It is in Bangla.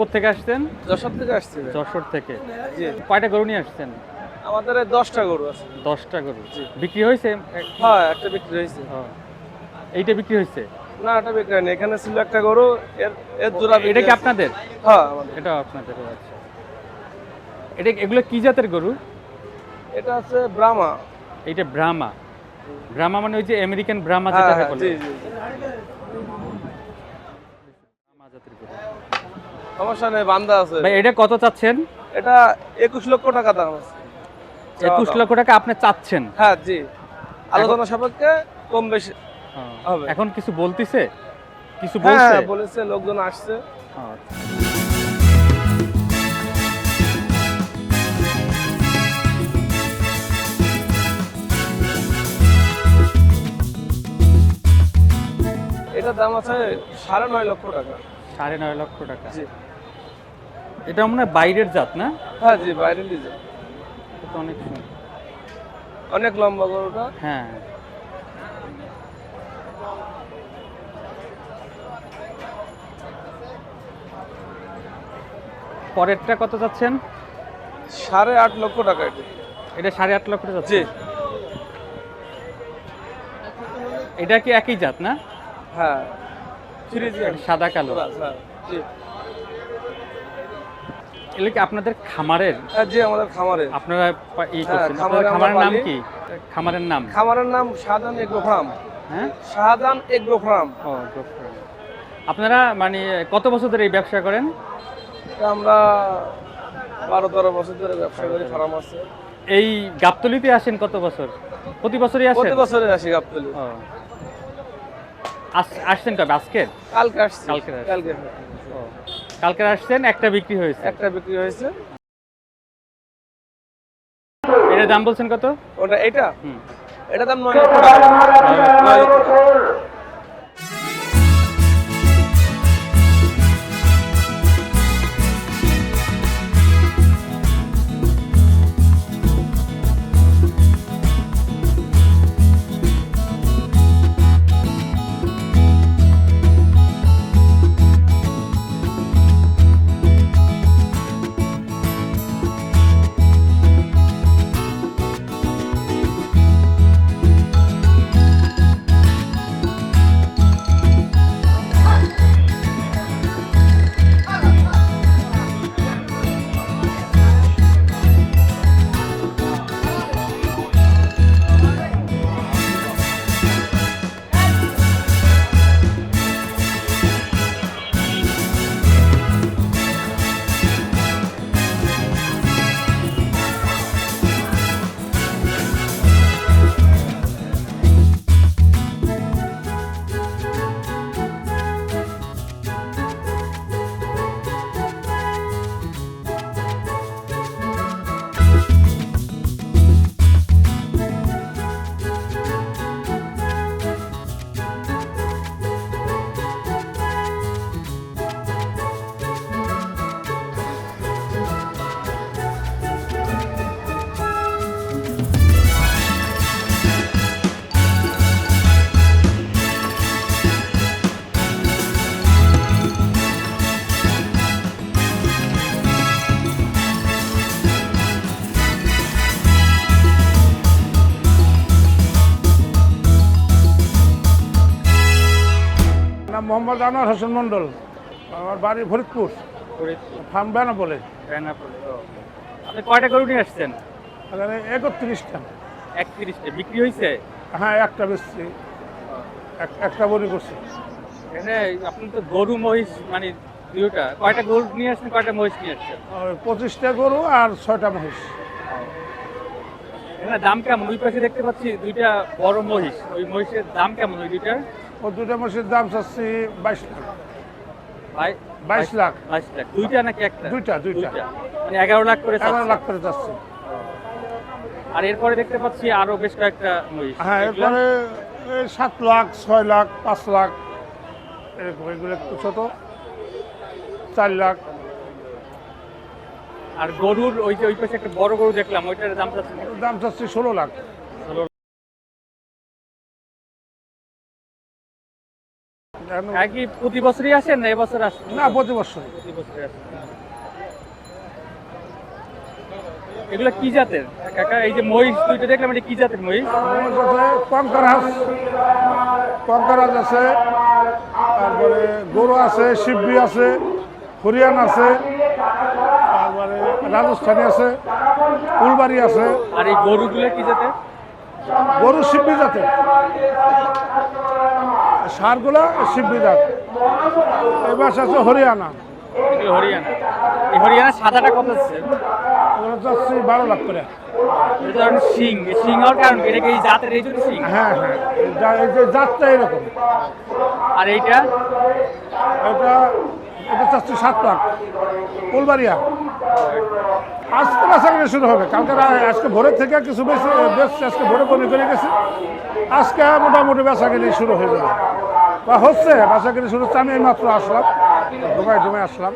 কোথেকে আসছেন? যশোর থেকে আসছি যশোর থেকে। জি। কয়টা গরু নিয়ে আসছেন? আমাদের দশটা গরু আছে। দশটা গরু। জি। বিক্রি হয়েছে? হ্যাঁ একটা বিক্রি হয়েছে। ও, এইটা বিক্রি হয়েছে? না এটা বিক্রি হয়নি। এখানে ছিল একটা গরু এর এর জোড়া এটা কি আপনাদের? হ্যাঁ এটা আপনাদের আচ্ছা। এটা এগুলো কি জাতের গরু? এটা আছে ব্রাহ্মা। এইটা ব্রাহ্মা। ব্রাহ্মা মানে ওই যে আমেরিকান ব্রাহ্মা হ্যাঁ যেটা হ্যাঁ, বলে জি জি জি। ব্রাহ্মা জাতের গরু। সমস্যা নেই বান্দা আছে। ভাই এটা কত চাচ্ছেন? এটা একুশ লক্ষ টাকা দাম আছে। একুশ। লক্ষ টাকা আপনি চাচ্ছেন? হ্যাঁ জি। আলোচনা সাপেক্ষে কম বেশি হবে। এখন কিছু বলতিছে? কিছু হ্যাঁ বলছে? বলেছে লোকজন আসছে। এটার দাম আছে সাড়ে নয় লক্ষ টাকা। সাড়ে নয় লক্ষ টাকা। এটা মনে হয় বাইরের জাত না? হ্যাঁ জি বাইরে লিজে এটা অনেক। অনেক লম্বা গরুটা। হ্যাঁ। পরেরটা কত যাচ্ছেন? সাড়ে আট লক্ষ টাকা এটা। এটা সাড়ে আট লক্ষ টাকা যাচ্ছে। এটা কি একই জাত না? হ্যাঁ। সাদা কালো। এগুলো কি আপনাদের খামারের? জি আমাদের খামারে আপনারা হ্যাঁ, করছেন। খামারের নাম কি? খামারের নাম? খামারের নাম শাহজাহান এগ্রো ফার্ম। হ্যাঁ? Shahjahan agro farm. O good for you. আপনারা মানে কত বছর ধরে এই ব্যবসা করেন? আমরা বারো তেরো বছর ধরে ব্যবসা করি ফার্ম আছে। এই গাবতলিতে আসেন কত বছর? প্রতি বছরই আসেন? প্রতি বছরে আসি গাবতলি। আসছেন কবে? আজকে? কালকে আসছি। কালকে কালকে কালকে আসছেন একটা বিক্রি হয়েছে। একটা বিক্রি হয়েছে। এটার দাম বলছেন কত? ওটা এটা? হুম। এটা দাম নয় মোহাম্মদ আনোয়ার হোসেন মন্ডল আমার বাড়ি ফরিদপুর ফার্ম বেনাপোলে। আপনি কয়টা গরু নিয়ে আসছেন? একত্রিশটা। একত্রিশটা। বিক্রি হয়েছে হ্যাঁ একটা বেশি একটা বড়ি করছি। এখানে আপনি তো গরু মহিষ মানে দুইটা। কয়টা গরু নিয়ে আসছেন কয়টা মহিষ নিয়ে আসছেন? পঁচিশটা গরু আর ছয়টা মহিষ। দাম কেমন? ওই পাশে দেখতে পাচ্ছি দুইটা বড় মহিষ। ওই মহিষের দাম কেমন ওই দুইটা ও দুটা মহিষের দাম চাচ্ছি বাইশ লাখ। বাইশ লাখ। বাইশ লাখ। দুইটা নাকি একটা? দুইটা, দুইটা। মানে এগারো লাখ করে এগারো লাখ করে যাচ্ছে আর এরপরে দেখতে পাচ্ছি আরও বেশ কয়েকটা মহিষ। হ্যাঁ এরপরে সাত লাখ ছয় লাখ পাঁচ লাখ এরকম এগুলো একটু ছোট। চার লাখ। আর গরুর ওই যে ওই পাশে একটা বড় গরু দেখলাম ওইটার দাম চাচ্ছে দাম চাচ্ছি ষোলো লাখ। কি প্রতি বছরই আসেন না এবছর আসেন? না প্রতি বছর প্রতি বছরই আসেন এগুলো কি জাতের? কাকা এই যে মহিষ দুইটা দেখলাম এটা কি জাতের মহিষ? আছে কঙ্করাজ কঙ্করাজ আছে তারপরে গরু আছে শিববি আছে হরিয়ান আছে তারপরে রাজস্থানী আছে ফুলবাড়ি আছে। আর এই গরুগুলো কি জাতের? গরু শিববি জাতে সারগুলা শিববি জাত এবার আছে হরিয়ানা। হরিয়ানা। এই হরিয়ানা সাদাটা কত আছে ওগুলো যাচ্ছে বারো লাখ করে। এটা ধরেন শিং। শিং হওয়ার কারণ কি? এটা কি এই জাতের এই জন্য হ্যাঁ হ্যাঁ। এই যে জাতটা এরকম। আর এইটা? এটা এটা চাচ্ছি সাত লাখ। ফুলবাড়িয়া। আজকে বেচাকেনি শুরু হবে। কালকে আজকে ভোরের থেকে কিছু বেশি বেশি আজকে ভোরে বনি করে গেছে। আজকে মোটামুটি বেচাকেনি শুরু হয়ে যাবে। বা হচ্ছে বেচাকেনি শুরু হচ্ছে, আমি মাত্র আসলাম। ঢুকায় ঢুকায় আসলাম।